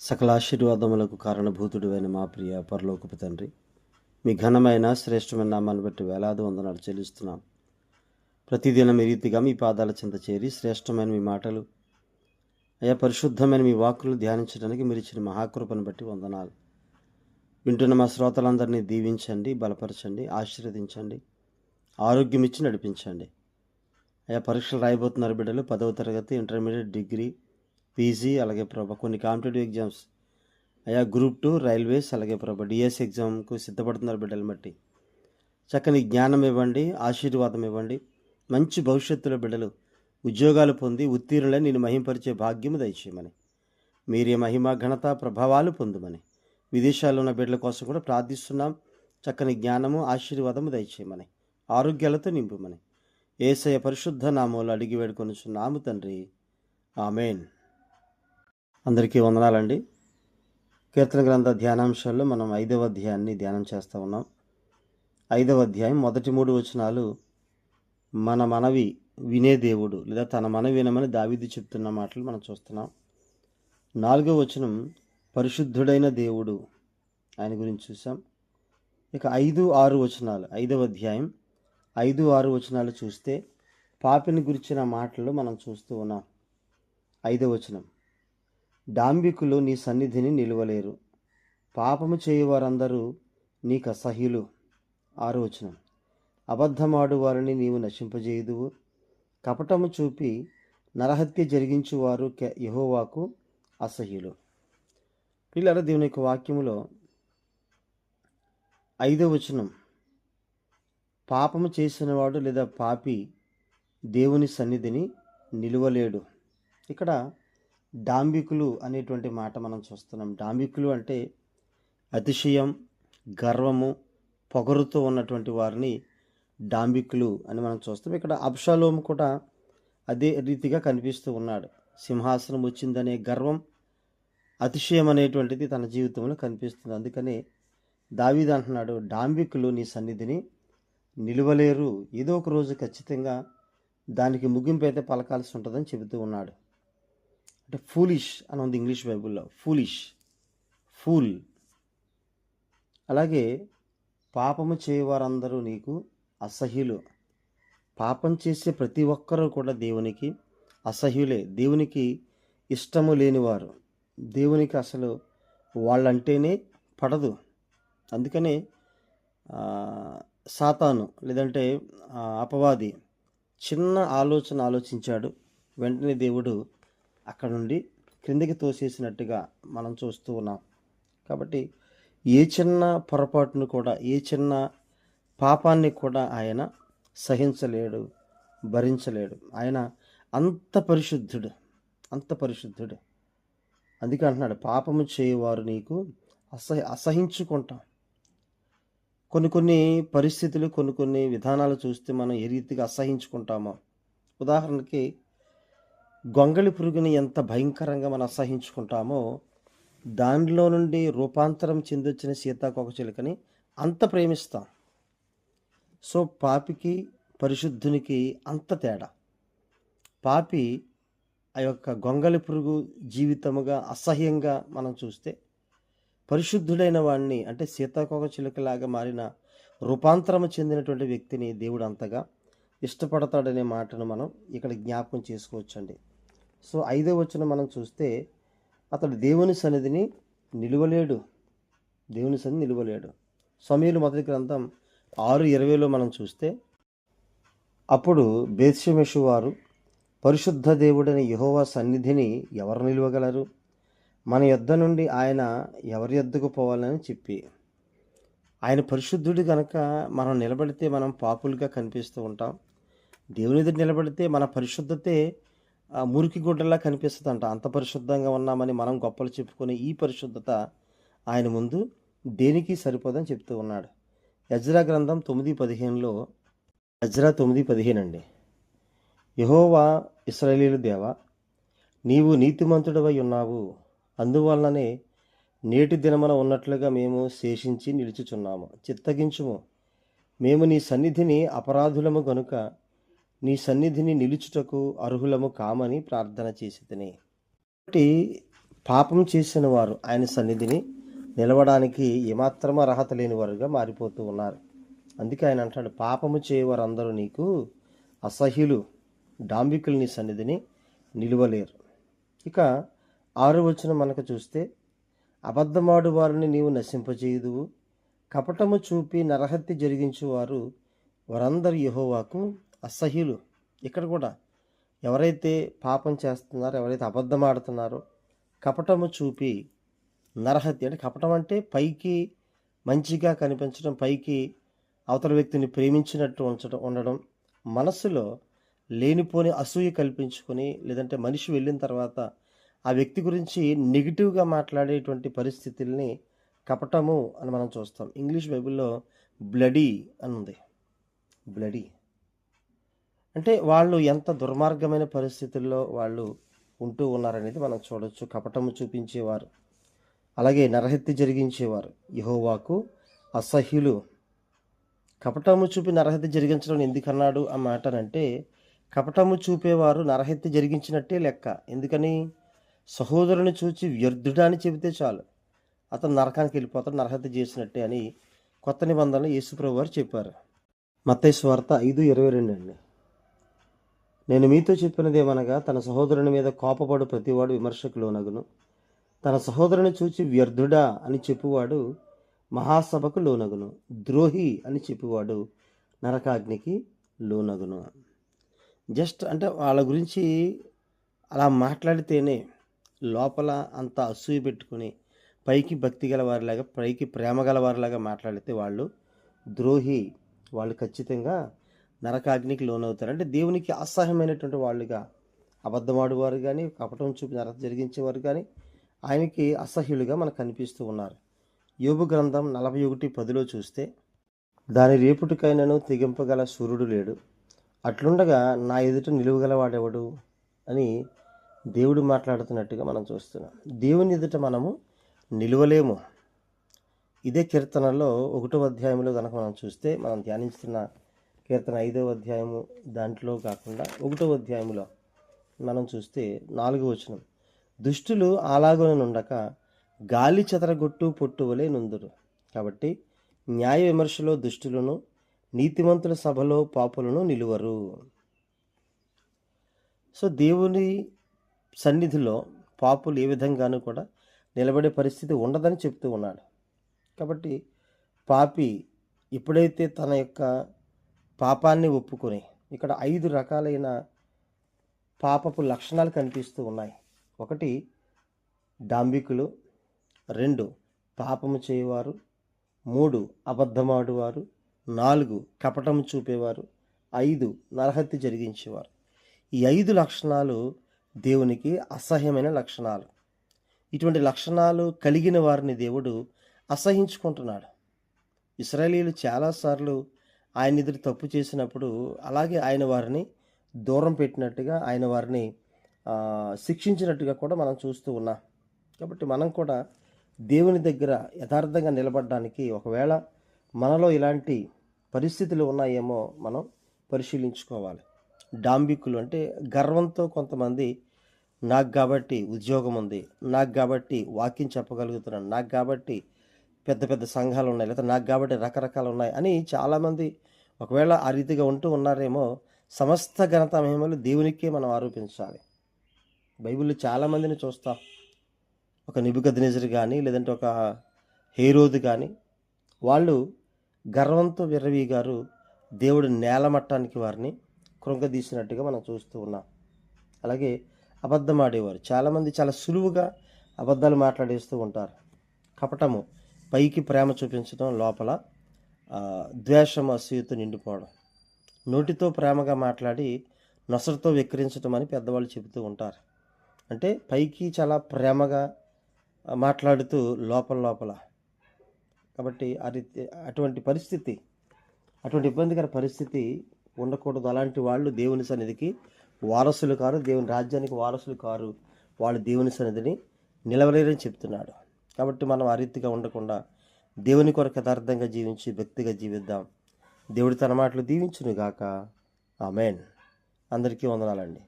సకల ఆశీర్వాదములకు కారణభూతుడువైన మా ప్రియ పరలోకపు తండ్రి మీ ఘనమైన శ్రేష్టమైన నామాన్ని బట్టి వేలాది వందనాలు చెల్లిస్తున్నాం. ప్రతిదినం ఈ రీతిగా మీ పాదాల చింత చేరి శ్రేష్టమైన మీ మాటలు అయా పరిశుద్ధమైన మీ వాక్కులు ధ్యానించడానికి మీరు ఇచ్చిన మహాకృపను బట్టి వందనాలు. వింటున్న మా శ్రోతలందరినీ దీవించండి బలపరచండి ఆశీర్వదించండి ఆరోగ్యం ఇచ్చి నడిపించండి. అయా పరీక్షలు రాయబోతున్నారు బిడ్డలు పదవ తరగతి ఇంటర్మీడియట్ డిగ్రీ పీజీ అలాగే ప్రభా కొన్ని కాంపిటేటివ్ ఎగ్జామ్స్. అయా గ్రూప్ టూ రైల్వేస్ అలాగే ప్రభా డిఎస్ ఎగ్జామ్కు సిద్ధపడుతున్నారు బిడ్డలు బట్టి చక్కని జ్ఞానం ఇవ్వండి ఆశీర్వాదం ఇవ్వండి. మంచి భవిష్యత్తులో బిడ్డలు ఉద్యోగాలు పొంది ఉత్తీర్ణులై నేను మహింపరిచే భాగ్యము దయచేయమని. మీరే మహిమ ఘనత ప్రభావాలు పొందుమని. విదేశాల్లో ఉన్న బిడ్డల కోసం కూడా ప్రార్థిస్తున్నాం. చక్కని జ్ఞానము ఆశీర్వాదము దయచేయమని. ఆరోగ్యాలతో నింపుమని. ఏసయ పరిశుద్ధ నామంలో అడిగి వేడుకొనిచున్నాము తండ్రి. ఆమెన్. అందరికీ వందనాలండి. కీర్తన గ్రంథ ధ్యానాంశాల్లో మనం ఐదవ అధ్యాయాన్ని ధ్యానం చేస్తూ ఉన్నాం. ఐదవ అధ్యాయం మొదటి మూడు వచనాలు మన మనవి వినే దేవుడు లేదా తన మనవి వినమని దావిది చెప్తున్న మాటలు మనం చూస్తున్నాం. నాలుగవ వచనం పరిశుద్ధుడైన దేవుడు. ఆయన గురించి చూసాం. ఇక ఐదు ఆరు వచనాలు ఐదవ అధ్యాయం ఐదు ఆరు వచనాలు చూస్తే పాపిని గురించిన మాటలు మనం చూస్తూ ఉన్నాం. ఐదవ వచనం డాంబికులు నీ సన్నిధిని నిలువలేరు. పాపము చేయువారందరూ నీకు అసహ్యులు. ఆరవచనం అబద్ధమాడు వారిని నీవు నశింపజేయుదువు. కపటము చూపి నరహత్య జరిగించువారు కె యహోవాకు అసహ్యులు. పిల్లల దేవుని యొక్క వాక్యములో ఐదవ వచనం. పాపము చేసినవాడు లేదా పాపి దేవుని సన్నిధిని నిలువలేడు. ఇక్కడ డాంబికులు అనేటువంటి మాట మనం చూస్తున్నాం. డాంబికులు అంటే అతిశయం గర్వము పొగరుతో ఉన్నటువంటి వారిని డాంబికులు అని మనం చూస్తాం. ఇక్కడ అబ్షాలోము కూడా అదే రీతిగా కనిపిస్తూ ఉన్నాడు. సింహాసనం వచ్చిందనే గర్వం అతిశయం అనేటువంటిది తన జీవితంలో కనిపిస్తుంది. అందుకనే దావీదు అంటున్నాడు డాంబికులు నీ సన్నిధిని నిలువలేరు. ఏదో ఒక రోజు ఖచ్చితంగా దానికి ముగింపు అయితే పలకాల్సి ఉంటుందని చెబుతూ ఉన్నాడు. అంటే ఫూలిష్ అని ఉంది ఇంగ్లీష్ బైబుల్లో ఫూలిష్ ఫూల్ అలాగే పాపము చేయవారందరూ నీకు అసహ్యులు. పాపం చేసే ప్రతి ఒక్కరూ కూడా దేవునికి అసహ్యులే. దేవునికి ఇష్టము లేనివారు. దేవునికి అసలు వాళ్ళంటేనే పడదు. అందుకనే సాతాను లేదంటే అపవాది చిన్న ఆలోచన ఆలోచించాడు. వెంటనే దేవుడు అక్కడ నుండి క్రిందికి తోసేసినట్టుగా మనం చూస్తూ ఉన్నాం. కాబట్టి ఏ చిన్న పొరపాటును కూడా ఏ చిన్న పాపాన్ని కూడా ఆయన సహించలేడు భరించలేడు. ఆయన అంత పరిశుద్ధుడు అంత పరిశుద్ధుడు. అందుకే అంటున్నాడు పాపము చేయవారు నీకు అసహ అసహించుకుంటాం. కొన్ని కొన్ని పరిస్థితులు కొన్ని కొన్ని విధానాలు చూస్తే మనం ఏ రీతిగా అసహించుకుంటామో. ఉదాహరణకి గొంగళి పురుగుని ఎంత భయంకరంగా మనం అసహించుకుంటామో దానిలో నుండి రూపాంతరం చెందొచ్చిన సీతాకోక చిలుకని అంత ప్రేమిస్తాం. సో పాపికి పరిశుద్ధునికి అంత తేడా. పాపి ఆ యొక్క గొంగళి పురుగు జీవితముగా అసహ్యంగా మనం చూస్తే పరిశుద్ధుడైన వాడిని అంటే సీతాకోక చిలుకలాగా మారిన రూపాంతరము చెందినటువంటి వ్యక్తిని దేవుడు అంతగా ఇష్టపడతాడనే మాటను మనం ఇక్కడ జ్ఞాపకం చేసుకోవచ్చండి. సో ఐదో వచ్చిన మనం చూస్తే అతడు దేవుని సన్నిధిని నిలువలేడు. దేవుని సన్నిధి నిలువలేడు. సమీలు మొదటి గ్రంథం ఆరు ఇరవైలో మనం చూస్తే అప్పుడు బేత్షమెషు వారు పరిశుద్ధ దేవుడైన యహోవా సన్నిధిని ఎవరు నిలవగలరు? మన యొద్ద నుండి ఆయన ఎవరి యొద్దకు పోవాలని చెప్పి. ఆయన పరిశుద్ధుడు కనుక మనం నిలబడితే మనం పాపులుగా కనిపిస్తూ ఉంటాం. దేవుని ఎదురు నిలబడితే మన పరిశుద్ధతే మురికి గుడ్డలా కనిపిస్తుందంట. అంత పరిశుద్ధంగా ఉన్నామని మనం గొప్పలు చెప్పుకునే ఈ పరిశుద్ధత ఆయన ముందు దేనికి సరిపోదని చెప్తూ ఉన్నాడు. యజ్రా గ్రంథం తొమ్మిది పదిహేనులో యజ్రా తొమ్మిది పదిహేను అండి. యహోవా ఇస్రాయేలీల దేవ నీవు నీతిమంతుడవై ఉన్నావు. అందువలననే నేటి దినమన ఉన్నట్లుగా మేము శేషించి నిలుచుచున్నాము. చిత్తగించుము. మేము నీ సన్నిధిని అపరాధులము గనుక నీ సన్నిధిని నిలుచుటకు అర్హులము కామని ప్రార్థన చేసి కాబట్టి పాపం చేసిన వారు ఆయన సన్నిధిని నిలవడానికి ఏమాత్రం అర్హత లేని వారుగా మారిపోతూ ఉన్నారు. అందుకే ఆయన అంటాడు పాపము చేయవారందరూ నీకు అసహ్యులు డాంబికులు నీ సన్నిధిని నిలువలేరు. ఇక ఆరు వచ్చిన మనకు చూస్తే అబద్ధమాడు వారిని నీవు నశింపజేయుదువు. కపటము చూపి నరహత్య జరిగించువారు వారందరూ యహోవాకు అసహ్యులు. ఇక్కడ కూడా ఎవరైతే పాపం చేస్తున్నారో ఎవరైతే అబద్ధం ఆడుతున్నారో కపటము చూపి నరహత్య అంటే కపటం అంటే పైకి మంచిగా కనిపించడం పైకి అవతల వ్యక్తిని ప్రేమించినట్టు ఉంచడం ఉండడం. మనసులో లేనిపోని అసూయ కల్పించుకొని లేదంటే మనిషి వెళ్ళిన తర్వాత ఆ వ్యక్తి గురించి నెగిటివ్గా మాట్లాడేటువంటి పరిస్థితుల్ని కపటము అని మనం చూస్తాం. ఇంగ్లీష్ బైబిల్లో బ్లడీ అని ఉంది. బ్లడీ. అంటే వాళ్ళు ఎంత దుర్మార్గమైన పరిస్థితుల్లో వాళ్ళు ఉంటూ ఉన్నారనేది మనం చూడొచ్చు. కపటము చూపించేవారు. అలాగే నరహత్య జరిగించేవారు. యహోవాకు అసహ్యులు. కపటము చూపి నరహత్య జరిగించడం ఎందుకన్నాడు ఆ మాటనంటే కపటము చూపేవారు నరహత్య జరిగించినట్టే లెక్క. ఎందుకని? సహోదరుని చూచి వ్యర్థుడా అని చెబితే చాలు. అతను నరకానికి వెళ్ళిపోతాడు నరహత్య చేసినట్టే అని కొత్త నిబంధనలు యేసుప్రభు వారు చెప్పారు. మత్తయి ఐదు ఇరవై రెండు అండి. నేను మీతో చెప్పినదేమనగా తన సహోదరుని మీద కోపపడు ప్రతివాడు విమర్శకు లోనగును తన సహోదరుని చూచి వ్యర్థుడా అని చెప్పువాడు మహాసభకు లోనగును. ద్రోహి అని చెప్పువాడు నరకాగ్నికి లోనగును. జస్ట్ అంటే వాళ్ళ గురించి అలా మాట్లాడితేనే లోపల అంత అసూయ పెట్టుకుని పైకి భక్తి గలవారిలాగా పైకి ప్రేమ గలవారిలాగా మాట్లాడితే వాళ్ళు ద్రోహి. వాళ్ళు ఖచ్చితంగా నరకాగ్నికి లోనవుతారు. అంటే దేవునికి అసహ్యమైనటువంటి వాళ్ళుగా అబద్ధమాడువారు కానీ కపటం చూపి నర జరిగించేవారు కానీ ఆయనకి అసహ్యులుగా మనకు కనిపిస్తూ ఉన్నారు. యోగు గ్రంథం నలభై ఒకటి పదిలో చూస్తే దాని రేపుటికైనను తెగింపగల సూర్యుడు లేడు. అట్లుండగా నా ఎదుట నిలువగలవాడెవడు? అని దేవుడు మాట్లాడుతున్నట్టుగా మనం చూస్తున్నాం. దేవుని ఎదుట మనము నిలువలేము. ఇదే కీర్తనలో ఒకటో అధ్యాయంలో కనుక మనం చూస్తే మనం ధ్యానించుతున్న కీర్తన ఐదవ అధ్యాయము దాంట్లో కాకుండా ఒకటో అధ్యాయంలో మనం చూస్తే నాలుగో వచనం. దుష్టులు అలాగనుండక గాలి చెదరగొట్టు పొట్టువలే నుందురు. కాబట్టి న్యాయ విమర్శలో దుష్టులను నీతిమంతుల సభలో పాపులను నిలువరు. సో దేవుని సన్నిధిలో పాపులు ఏ విధంగానూ కూడా నిలబడే పరిస్థితి ఉండదని చెప్తూ ఉన్నాడు. కాబట్టి పాపి ఎప్పుడైతే తన యొక్క పాపాన్ని ఒప్పుకొని ఇక్కడ ఐదు రకాలైన పాపపు లక్షణాలు కనిపిస్తూ ఉన్నాయి. ఒకటి డాంబికులు. రెండు పాపము చేయవారు. మూడు అబద్ధమాడువారు. నాలుగు కపటము చూపేవారు. ఐదు నరహత్య జరిగించేవారు. ఈ ఐదు లక్షణాలు దేవునికి అసహ్యమైన లక్షణాలు. ఇటువంటి లక్షణాలు కలిగిన వారిని దేవుడు అసహించుకుంటున్నాడు. ఇస్రాయేలీలు చాలాసార్లు ఆయన ఎదురు తప్పు చేసినప్పుడు అలాగే ఆయన వారిని దూరం పెట్టినట్టుగా ఆయన వారిని శిక్షించినట్టుగా కూడా మనం చూస్తూ ఉన్నాం. కాబట్టి మనం కూడా దేవుని దగ్గర యథార్థంగా నిలబడడానికి ఒకవేళ మనలో ఇలాంటి పరిస్థితులు ఉన్నాయేమో మనం పరిశీలించుకోవాలి. డాంబికులు అంటే గర్వంతో కొంతమంది నాకు కాబట్టి ఉద్యోగం ఉంది నాకు కాబట్టి వాక్యం చెప్పగలుగుతున్నాను నాకు కాబట్టి పెద్ద పెద్ద సంఘాలు ఉన్నాయి లేదా నాకు కాబట్టి రకరకాలు ఉన్నాయి అని చాలామంది ఒకవేళ ఆ రీతిగా ఉంటూ ఉన్నారేమో సమస్త ఘనత మహిమలు దేవునికే మనం ఆరోపించాలి. బైబిల్లో చాలామందిని చూస్తాం. ఒక నిబుకద్నెజర్ కానీ లేదంటే ఒక హేరోదు కానీ వాళ్ళు గర్వంతో విర్రవీగారు దేవుడు నేలమట్టానికి వారిని కృంగదీసినట్టుగా మనం చూస్తూ ఉన్నాం. అలాగే అబద్ధం ఆడేవారు చాలామంది చాలా సులువుగా అబద్ధాలు మాట్లాడేస్తూ ఉంటారు. కపటము. పైకి ప్రేమ చూపించడం లోపల ద్వేషం అసూయతో నిండిపోవడం. నోటితో ప్రేమగా మాట్లాడి నొసరుతో వెక్కిరించడం అని పెద్దవాళ్ళు చెబుతూ ఉంటారు. అంటే పైకి చాలా ప్రేమగా మాట్లాడుతూ లోపల లోపల. కాబట్టి అది అటువంటి పరిస్థితి అటువంటి ఇబ్బందికర పరిస్థితి ఉండకూడదు. అలాంటి వాళ్ళు దేవుని సన్నిధికి వారసులు కారు దేవుని రాజ్యానికి వారసులు కారు. వాళ్ళు దేవుని సన్నిధిని నిలవలేరని చెప్తున్నాడు. కాబట్టి మనం ఆ రీతిగా ఉండకుండా దేవుని కొరకు యథార్థంగా జీవించి వ్యక్తిగా జీవిద్దాం. దేవుడు తన మాటలు దీవించునుగాక. ఆమెన్. అందరికీ వందనాలండి.